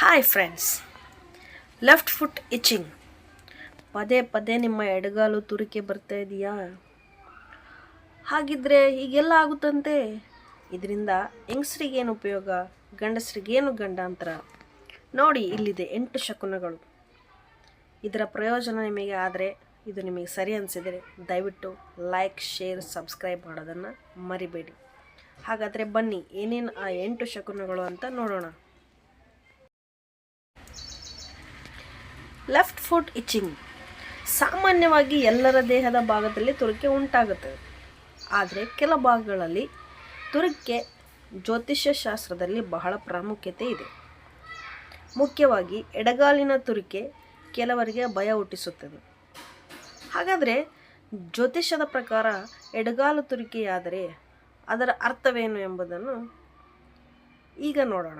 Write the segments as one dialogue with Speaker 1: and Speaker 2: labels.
Speaker 1: Hi friends left foot itching ಪದೇ ಪದೇ ನಿಮ್ಮ ಎಡಗಾಲು ತುರಿಕೆ ಬರ್ತಾ ಇದೆಯಾ? ಹಾಗಿದ್ರೆ ಹೀಗೆಲ್ಲ ಆಗುತ್ತಂತೆ? ಇದರಿಂದ ಹೆಂಗಸ್ರಿಗೇನು ಉಪಯೋಗ? ಗಂಡಸರಿಗೇನು ಗಂಡಾಂತರ? ನೋಡಿ, ಇಲ್ಲಿದೆ ಎಂಟು ಶಕುನಗಳು. ಇದರ ಪ್ರಯೋಜನ ನಿಮಗೆ ಆದರೆ ಇದು ನಿಮಗೆ ಸರಿ ಅನಿಸಿದರೆ ದಯವಿಟ್ಟು ಲೈಕ್ ಶೇರ್ ಸಬ್ಸ್ಕ್ರೈಬ್ ಮಾಡೋದನ್ನು ಮರಿಬೇಡಿ. ಹಾಗಾದರೆ ಬನ್ನಿ, ಏನೇನು ಆ ಎಂಟು ಶಕುನಗಳು ಅಂತ ನೋಡೋಣ. ಲೆಫ್ಟ್ ಫುಟ್ ಇಚ್ಚಿಂಗ್ ಸಾಮಾನ್ಯವಾಗಿ ಎಲ್ಲರ ದೇಹದ ಭಾಗದಲ್ಲಿ ತುರಿಕೆ ಉಂಟಾಗುತ್ತದೆ. ಆದರೆ ಕೆಲ ಭಾಗಗಳಲ್ಲಿ ತುರಿಕೆ ಜ್ಯೋತಿಷ್ಯ ಶಾಸ್ತ್ರದಲ್ಲಿ ಬಹಳ ಪ್ರಾಮುಖ್ಯತೆ ಇದೆ. ಮುಖ್ಯವಾಗಿ ಎಡಗಾಲಿನ ತುರಿಕೆ ಕೆಲವರಿಗೆ ಭಯ ಹುಟ್ಟಿಸುತ್ತದೆ. ಹಾಗಾದರೆ ಜ್ಯೋತಿಷ್ಯದ ಪ್ರಕಾರ ಎಡಗಾಲು ತುರಿಕೆಯಾದರೆ ಅದರ ಅರ್ಥವೇನು ಎಂಬುದನ್ನು ಈಗ ನೋಡೋಣ.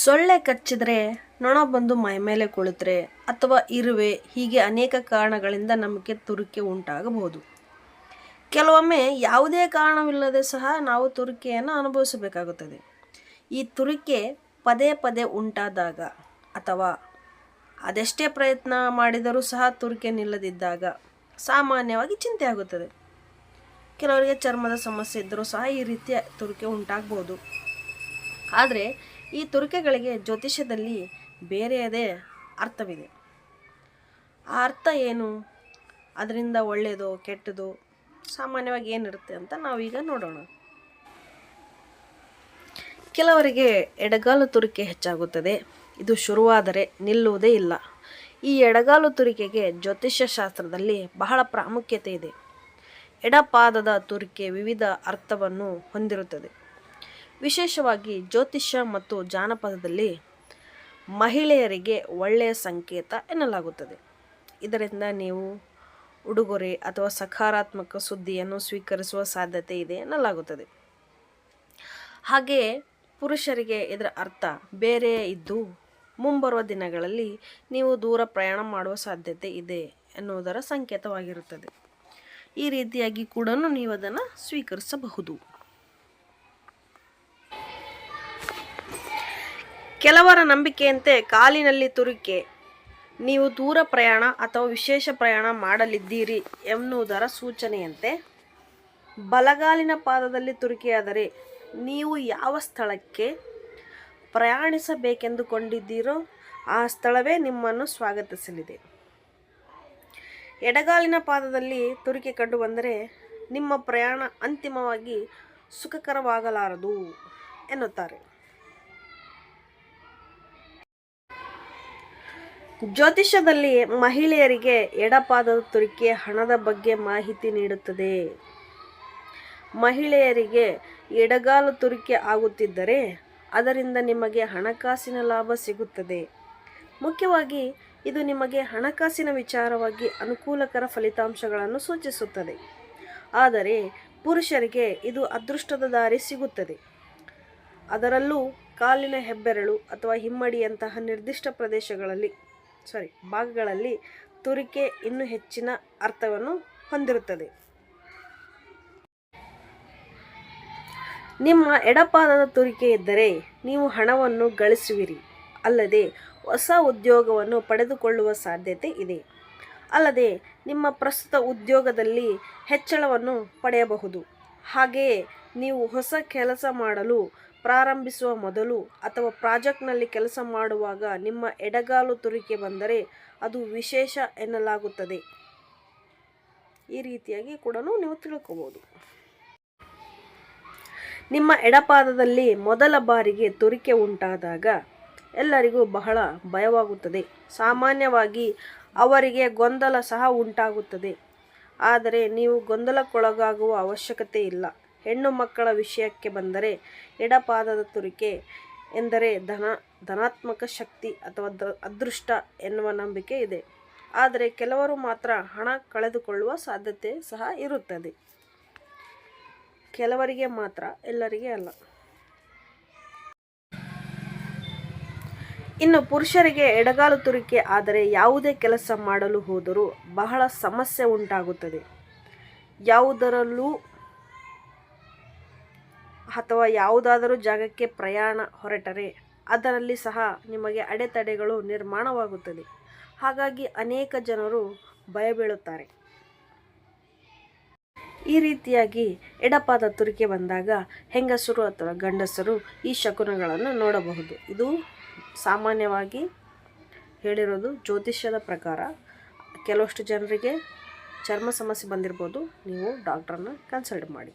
Speaker 1: ಸೊಳ್ಳೆ ಕಚ್ಚಿದರೆ ನೊಣ ಬಂದು ಮೈ ಮೇಲೆ ಕುಳಿತರೆ ಅಥವಾ ಇರುವೆ ಹೀಗೆ ಅನೇಕ ಕಾರಣಗಳಿಂದ ನಮಗೆ ತುರಿಕೆ ಉಂಟಾಗಬಹುದು. ಕೆಲವೊಮ್ಮೆ ಯಾವುದೇ ಕಾರಣವಿಲ್ಲದೆ ಸಹ ನಾವು ತುರಿಕೆಯನ್ನು ಅನುಭವಿಸಬೇಕಾಗುತ್ತದೆ. ಈ ತುರಿಕೆ ಪದೇ ಪದೇ ಉಂಟಾದಾಗ ಅಥವಾ ಅದೆಷ್ಟೇ ಪ್ರಯತ್ನ ಮಾಡಿದರೂ ಸಹ ತುರಿಕೆ ನಿಲ್ಲದಿದ್ದಾಗ ಸಾಮಾನ್ಯವಾಗಿ ಚಿಂತೆ ಆಗುತ್ತದೆ ಕೆಲವರಿಗೆ ಚರ್ಮದ ಸಮಸ್ಯೆ ಇದ್ದರೂ ಸಹ ಈ ರೀತಿಯ ತುರಿಕೆ ಉಂಟಾಗ್ಬೋದು ಆದರೆ ಈ ತುರಿಕೆಗಳಿಗೆ ಜ್ಯೋತಿಷ್ಯದಲ್ಲಿ ಬೇರೆಯದೇ ಅರ್ಥವಿದೆ. ಆ ಅರ್ಥ ಏನು? ಅದರಿಂದ ಒಳ್ಳೆಯದು ಕೆಟ್ಟದು ಸಾಮಾನ್ಯವಾಗಿ ಏನಿರುತ್ತೆ ಅಂತ ನಾವೀಗ ನೋಡೋಣ. ಕೆಲವರಿಗೆ ಎಡಗಾಲು ತುರಿಕೆ ಹೆಚ್ಚಾಗುತ್ತದೆ. ಇದು ಶುರುವಾದರೆ ನಿಲ್ಲುವುದೇ ಇಲ್ಲ. ಈ ಎಡಗಾಲು ತುರಿಕೆಗೆ ಜ್ಯೋತಿಷ್ಯ ಶಾಸ್ತ್ರದಲ್ಲಿ ಬಹಳ ಪ್ರಾಮುಖ್ಯತೆ ಇದೆ. ಎಡಪಾದದ ತುರಿಕೆ ವಿವಿಧ ಅರ್ಥವನ್ನು ಹೊಂದಿರುತ್ತದೆ. ವಿಶೇಷವಾಗಿ ಜ್ಯೋತಿಷ್ಯ ಮತ್ತು ಜಾನಪದದಲ್ಲಿ ಮಹಿಳೆಯರಿಗೆ ಒಳ್ಳೆಯ ಸಂಕೇತ ಎನ್ನಲಾಗುತ್ತದೆ. ಇದರಿಂದ ನೀವು ಉಡುಗೊರೆ ಅಥವಾ ಸಕಾರಾತ್ಮಕ ಸುದ್ದಿಯನ್ನು ಸ್ವೀಕರಿಸುವ ಸಾಧ್ಯತೆ ಇದೆ ಎನ್ನಲಾಗುತ್ತದೆ. ಹಾಗೆಯೇ ಪುರುಷರಿಗೆ ಇದರ ಅರ್ಥ ಬೇರೆ ಇದ್ದು ಮುಂಬರುವ ದಿನಗಳಲ್ಲಿ ನೀವು ದೂರ ಪ್ರಯಾಣ ಮಾಡುವ ಸಾಧ್ಯತೆ ಇದೆ ಎನ್ನುವುದರ ಸಂಕೇತವಾಗಿರುತ್ತದೆ. ಈ ರೀತಿಯಾಗಿ ಕೂಡ ನೀವು ಅದನ್ನು ಸ್ವೀಕರಿಸಬಹುದು. ಕೆಲವರ ನಂಬಿಕೆಯಂತೆ ಕಾಲಿನಲ್ಲಿ ತುರಿಕೆ. ನೀವು ದೂರ ಪ್ರಯಾಣ ಅಥವಾ ವಿಶೇಷ ಪ್ರಯಾಣ ಮಾಡಲಿದ್ದೀರಿ ಎನ್ನುವುದರ ಸೂಚನೆಯಂತೆ ಬಲಗಾಲಿನ ಪಾದದಲ್ಲಿ ತುರಿಕೆಯಾದರೆ ನೀವು ಯಾವ ಸ್ಥಳಕ್ಕೆ ಪ್ರಯಾಣಿಸಬೇಕೆಂದುಕೊಂಡಿದ್ದೀರೋ ಆ ಸ್ಥಳವೇ ನಿಮ್ಮನ್ನು ಸ್ವಾಗತಿಸಲಿದೆ. ಎಡಗಾಲಿನ ಪಾದದಲ್ಲಿ ತುರಿಕೆ ಕಂಡುಬಂದರೆ ನಿಮ್ಮ ಪ್ರಯಾಣ ಅಂತಿಮವಾಗಿ ಸುಖಕರವಾಗಲಾರದು ಎನ್ನುತ್ತಾರೆ. ಜ್ಯೋತಿಷ್ಯದಲ್ಲಿ ಮಹಿಳೆಯರಿಗೆ ಎಡಪಾದದ ತುರಿಕೆ ಹಣದ ಬಗ್ಗೆ ಮಾಹಿತಿ ನೀಡುತ್ತದೆ. ಮಹಿಳೆಯರಿಗೆ ಎಡಗಾಲು ತುರಿಕೆ ಆಗುತ್ತಿದ್ದರೆ ಅದರಿಂದ ನಿಮಗೆ ಹಣಕಾಸಿನ ಲಾಭ ಸಿಗುತ್ತದೆ. ಮುಖ್ಯವಾಗಿ, ಇದು ನಿಮಗೆ ಹಣಕಾಸಿನ ವಿಚಾರವಾಗಿ ಅನುಕೂಲಕರ ಫಲಿತಾಂಶಗಳನ್ನು ಸೂಚಿಸುತ್ತದೆ. ಆದರೆ, ಪುರುಷರಿಗೆ ಇದು ಅದೃಷ್ಟದ ದಾರಿ ಸಿಗುತ್ತದೆ. ಅದರಲ್ಲೂ ಕಾಲಿನ ಹೆಬ್ಬೆರಳು ಅಥವಾ ಹಿಮ್ಮಡಿಯಂತಹ ನಿರ್ದಿಷ್ಟ ಪ್ರದೇಶಗಳಲ್ಲಿ ಸಾರಿ ಭಾಗಗಳಲ್ಲಿ ತುರಿಕೆ ಇನ್ನೂ ಹೆಚ್ಚಿನ ಅರ್ಥವನ್ನು ಹೊಂದಿರುತ್ತದೆ. ನಿಮ್ಮ ಎಡಪಾದದ ತುರಿಕೆ ಇದ್ದರೆ ನೀವು ಹಣವನ್ನು ಗಳಿಸುವಿರಿ. ಅಲ್ಲದೆ ಹೊಸ ಉದ್ಯೋಗವನ್ನು ಪಡೆದುಕೊಳ್ಳುವ ಸಾಧ್ಯತೆ ಇದೆ. ಅಲ್ಲದೆ ನಿಮ್ಮ ಪ್ರಸ್ತುತ ಉದ್ಯೋಗದಲ್ಲಿ ಹೆಚ್ಚಳವನ್ನು ಪಡೆಯಬಹುದು. ಹಾಗೆಯೇ ನೀವು ಹೊಸ ಕೆಲಸ ಮಾಡಲು ಪ್ರಾರಂಭಿಸುವ ಮೊದಲು ಅಥವಾ ಪ್ರಾಜೆಕ್ಟ್ನಲ್ಲಿ ಕೆಲಸ ಮಾಡುವಾಗ ನಿಮ್ಮ ಎಡಗಾಲು ತುರಿಕೆ ಬಂದರೆ ಅದು ವಿಶೇಷ ಎನ್ನಲಾಗುತ್ತದೆ. ಈ ರೀತಿಯಾಗಿ ಕೂಡ ನೀವು ತಿಳ್ಕೋಬೋದು. ನಿಮ್ಮ ಎಡಪಾದದಲ್ಲಿ ಮೊದಲ ಬಾರಿಗೆ ತುರಿಕೆ ಉಂಟಾದಾಗ ಎಲ್ಲರಿಗೂ ಬಹಳ ಭಯವಾಗುತ್ತದೆ. ಸಾಮಾನ್ಯವಾಗಿ ಅವರಿಗೆ ಗೊಂದಲ ಸಹ ಉಂಟಾಗುತ್ತದೆ. ಆದರೆ ನೀವು ಗೊಂದಲಕ್ಕೊಳಗಾಗುವ ಅವಶ್ಯಕತೆ ಇಲ್ಲ. ಹೆಣ್ಣು ಮಕ್ಕಳ ವಿಷಯಕ್ಕೆ ಬಂದರೆ ಎಡಪಾದದ ತುರಿಕೆ ಎಂದರೆ ಧನ, ಧನಾತ್ಮಕ ಶಕ್ತಿ ಅಥವಾ ಅದೃಷ್ಟ ಎನ್ನುವ ನಂಬಿಕೆ ಇದೆ. ಆದರೆ ಕೆಲವರು ಮಾತ್ರ ಹಣ ಕಳೆದುಕೊಳ್ಳುವ ಸಾಧ್ಯತೆ ಸಹ ಇರುತ್ತದೆ. ಕೆಲವರಿಗೆ ಮಾತ್ರ, ಎಲ್ಲರಿಗೆ ಅಲ್ಲ. ಇನ್ನು ಪುರುಷರಿಗೆ ಎಡಗಾಲು ತುರಿಕೆ ಆದರೆ ಯಾವುದೇ ಕೆಲಸ ಮಾಡಲು ಹೋದರೂ ಬಹಳ ಸಮಸ್ಯೆ ಉಂಟಾಗುತ್ತದೆ. ಯಾವುದರಲ್ಲೂ ಅಥವಾ ಯಾವುದಾದರೂ ಜಾಗಕ್ಕೆ ಪ್ರಯಾಣ ಹೊರಟರೆ, ಅದರಲ್ಲಿ ಸಹ ನಿಮಗೆ ಅಡೆತಡೆಗಳು ನಿರ್ಮಾಣವಾಗುತ್ತದೆ. ಹಾಗಾಗಿ ಅನೇಕ ಜನರು ಭಯ ಬೀಳುತ್ತಾರೆ ಈ ರೀತಿಯಾಗಿ ಎಡಪಾದ ತುರಿಕೆ ಬಂದಾಗ ಹೆಂಗಸರು ಅಥವಾ ಗಂಡಸರು ಈ ಶಕುನಗಳನ್ನು ನೋಡಬಹುದು. ಇದು ಸಾಮಾನ್ಯವಾಗಿ ಹೇಳಿರೋದು ಜ್ಯೋತಿಷ್ಯದ ಪ್ರಕಾರ ಕೆಲವಷ್ಟು ಜನರಿಗೆ ಚರ್ಮ ಸಮಸ್ಯೆ ಬಂದಿರ್ಬೋದು. ನೀವು ಡಾಕ್ಟ್ರನ್ನ ಕನ್ಸಲ್ಟ್ ಮಾಡಿ.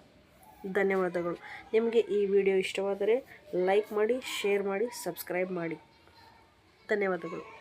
Speaker 1: ಧನ್ಯವಾದಗಳು. ನಿಮಗೆ ಈ ವಿಡಿಯೋ ಇಷ್ಟವಾದರೆ ಲೈಕ್ ಮಾಡಿ ಶೇರ್ ಮಾಡಿ ಸಬ್ಸ್ಕ್ರೈಬ್ ಮಾಡಿ. ಧನ್ಯವಾದಗಳು.